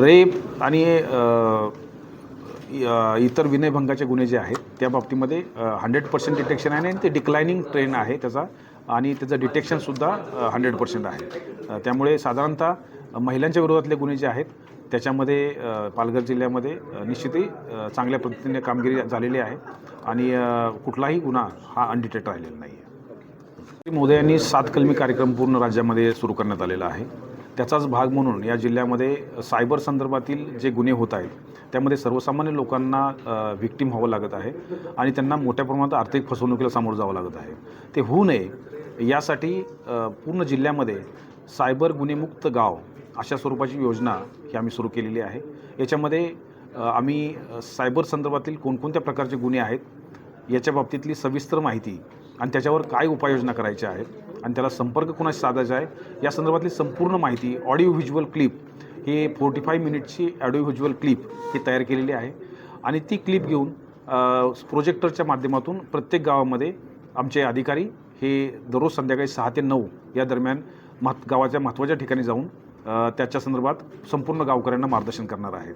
Rape आणि इतर विनयभंगाचे गुन्हे जे आहेत त्या बाबतीमध्ये हंड्रेड पर्सेंट डिटेक्शन आहे आणि ते डिक्लायनिंग ट्रेन आहे त्याचा. आणि त्याचं डिटेक्शनसुद्धा हंड्रेड पर्सेंट आहे. त्यामुळे साधारणतः महिलांच्या विरोधातले गुन्हे जे आहेत त्याच्यामध्ये पालघर जिल्ह्यामध्ये निश्चितही चांगल्या पद्धतीने कामगिरी झालेली आहे. आणि कुठलाही गुन्हा हा अनडिटेक्ट राहिलेला नाही आहे मोदयांनी सात कलमी कार्यक्रम पूर्ण राज्यामध्ये सुरू करण्यात आलेला आहे. त्याचाच भाग म्हणून या जिल्ह्यामध्ये सायबर संदर्भातील जे गुन्हे होत आहेत त्यामध्ये सर्वसामान्य लोकांना व्हिक्टीम व्हावं लागत आहे आणि त्यांना मोठ्या प्रमाणात आर्थिक फसवणुकीला सामोरं जावं लागत आहे. ते होऊ नये यासाठी पूर्ण जिल्ह्यामध्ये सायबर गुन्हेमुक्त गाव अशा स्वरूपाची योजना ही आम्ही सुरू केलेली आहे. याच्यामध्ये आम्ही सायबर संदर्भातील कोणकोणत्या प्रकारचे गुन्हे आहेत याच्या बाबतीतली सविस्तर माहिती आणि त्याच्यावर काय उपाययोजना करायच्या आहेत आणि त्याला संपर्क कुणाशी साधायचा आहे या संदर्भातली संपूर्ण माहिती ऑडिओ व्हिज्युअल क्लिप हे फोर्टी फाय मिनिटची ऑडिओ व्हिज्युअल क्लिप ही तयार केलेली आहे. आणि ती क्लिप घेऊन प्रोजेक्टरच्या माध्यमातून प्रत्येक गावामध्ये आमचे अधिकारी हे दररोज संध्याकाळी सहा ते नऊ या दरम्यान महत् गावाच्या महत्त्वाच्या ठिकाणी जाऊन त्याच्या संदर्भात संपूर्ण गावकऱ्यांना मार्गदर्शन करणार आहेत.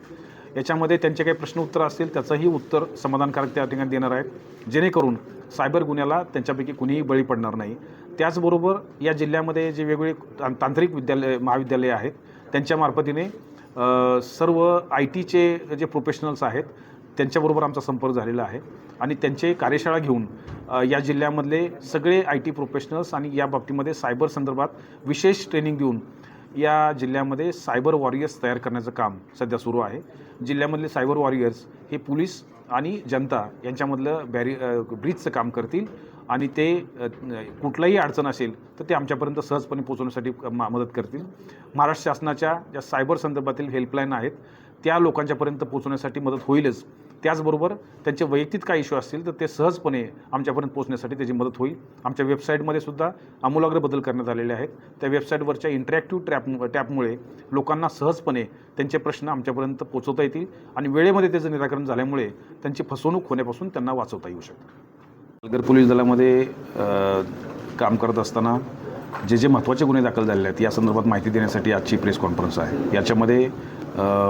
याच्यामध्ये त्यांचे काही प्रश्न उत्तर असतील त्याचंही उत्तर समाधानकारक त्या ठिकाणी देणार आहेत. जेणेकरून सायबर गुन्ह्याला त्यांच्यापैकी कुणीही बळी पडणार नाही. त्याचबरोबर या जिल्ह्यामध्ये जे वेगवेगळे तांत्रिक विद्यालय महाविद्यालये आहेत त्यांच्या मार्फतीने सर्व आय टीचे जे प्रोफेशनल्स आहेत त्यांच्याबरोबर आमचा संपर्क झालेला आहे. आणि त्यांचे कार्यशाळा घेऊन या जिल्ह्यामधले सगळे आय टी प्रोफेशनल्स आणि या बाबतीमध्ये सायबर संदर्भात विशेष ट्रेनिंग देऊन या जिल्ह्यामध्ये सायबर वॉरियर्स तयार करण्याचं काम सध्या सुरू आहे. जिल्ह्यामधले सायबर वॉरियर्स हे पोलीस आणि जनता यांच्यामधलं बॅरी ब्रिजचं काम करतील आणि ते कुठलाही अडचण असेल तर ते आमच्यापर्यंत सहजपणे पोचवण्यासाठी मा मदत करतील. महाराष्ट्र शासनाच्या ज्या सायबर संदर्भातील हेल्पलाईन आहेत त्या लोकांच्यापर्यंत पोचवण्यासाठी मदत होईलच. त्याचबरोबर त्यांचे वैयक्तिक काय इश्यू असतील तर ते सहजपणे आमच्यापर्यंत पोहोचण्यासाठी त्याची मदत होईल. आमच्या वेबसाईटमध्ये सुद्धा आमूलाग्र बदल करण्यात आलेले आहेत. त्या वेबसाईटवरच्या इंटरॅक्टिव्ह ट्रॅप टॅपमुळे लोकांना सहजपणे त्यांचे प्रश्न आमच्यापर्यंत पोचवता येतील आणि वेळेमध्ये त्याचं निराकरण झाल्यामुळे त्यांची फसवणूक होण्यापासून त्यांना वाचवता येऊ शकतं. पालघर पोलीस दलामध्ये काम करत असताना जे जे महत्त्वाचे गुन्हे दाखल झालेले आहेत या संदर्भात माहिती देण्यासाठी आजची प्रेस कॉन्फरन्स आहे. याच्यामध्ये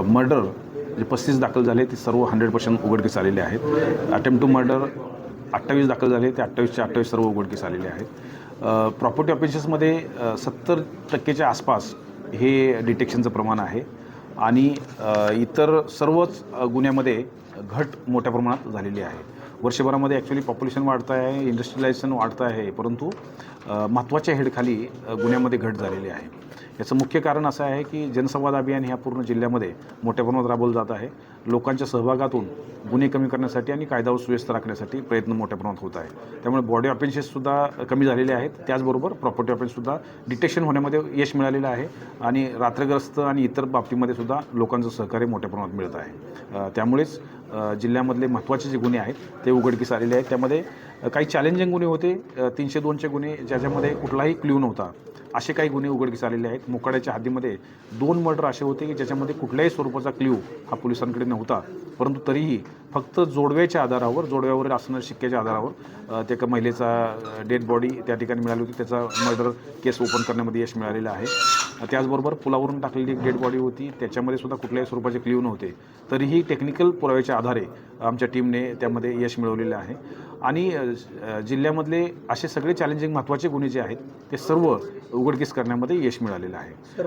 मर्डर जे पस्तीस दाखल झाले ते सर्व हंड्रेड पर्सेंट उघडकीस आलेले आहेत. अटेम्प्ट टू मर्डर अठ्ठावीस दाखल झाले ते अठ्ठावीसचे अठ्ठावीस सर्व उघडकीस आलेले आहेत. प्रॉपर्टी ऑफेन्सेसमध्ये सत्तर टक्केच्या आसपास हे डिटेक्शनचं प्रमाण आहे. आणि इतर सर्वच गुन्ह्यामध्ये घट मोठ्या प्रमाणात झालेली आहे. वर्षभरामध्ये ॲक्च्युली पॉप्युलेशन वाढतं आहे इंडस्ट्रियलायझेशन वाढतं आहे परंतु महत्त्वाच्या हेडखाली गुन्ह्यामध्ये घट झालेली आहे. याचं मुख्य कारण असं आहे की जनसंवाद अभियान ह्या पूर्ण जिल्ह्यामध्ये मोठ्या प्रमाणात राबवलं जात आहे. लोकांच्या सहभागातून गुन्हे कमी करण्यासाठी आणि कायदा व सुव्यवस्था राखण्यासाठी प्रयत्न मोठ्या प्रमाणात होत आहे. त्यामुळे बॉडी ऑफेन्सेससुद्धा कमी झालेले आहेत. त्याचबरोबर प्रॉपर्टी ऑफेन्ससुद्धा डिटेक्शन होण्यामध्ये यश मिळालेलं आहे आणि रात्रग्रस्त आणि इतर बाबतीमध्ये सुद्धा लोकांचं सहकार्य मोठ्या प्रमाणात मिळत आहे. त्यामुळेच जिल्ह्यामधले महत्त्वाचे जे गुन्हे आहेत ते उघडकीस आलेले आहेत. त्यामध्ये काही चॅलेंजिंग गुन्हे होते. तीनशे दोनचे गुन्हे ज्याच्यामध्ये कुठलाही क्ल्यू नव्हता. असे काही गुन्हे उघडकीस आलेले आहेत. मोकाड्याच्या हद्दीमध्ये दोन मर्डर असे होते की ज्याच्यामध्ये कुठल्याही स्वरूपाचा क्ल्यू हा पोलिसांकडे नव्हता. परंतु तरीही फक्त जोडव्याच्या आधारावर जोडव्यावर असणाऱ्या शिक्क्याच्या आधारावर त्या एका महिलेचा डेड बॉडी त्या ठिकाणी मिळाली होती. त्याचा मर्डर केस ओपन करण्यामध्ये यश मिळालेलं आहे. त्याचबरोबर पुलावरून टाकलेली एक डेड बॉडी होती. त्याच्यामध्ये सुद्धा कुठल्याही स्वरूपाचे क्ल्यू नव्हते. तरीही टेक्निकल पुराव्याच्या आधारे आमच्या टीमने त्यामध्ये यश मिळवलेलं आहे. आणि जिल्ह्यामधले असे सगळे चॅलेंजिंग महत्त्वाचे गुन्हे जे आहेत ते सर्व उघडकीस करण्यामध्ये यश मिळालेलं आहे.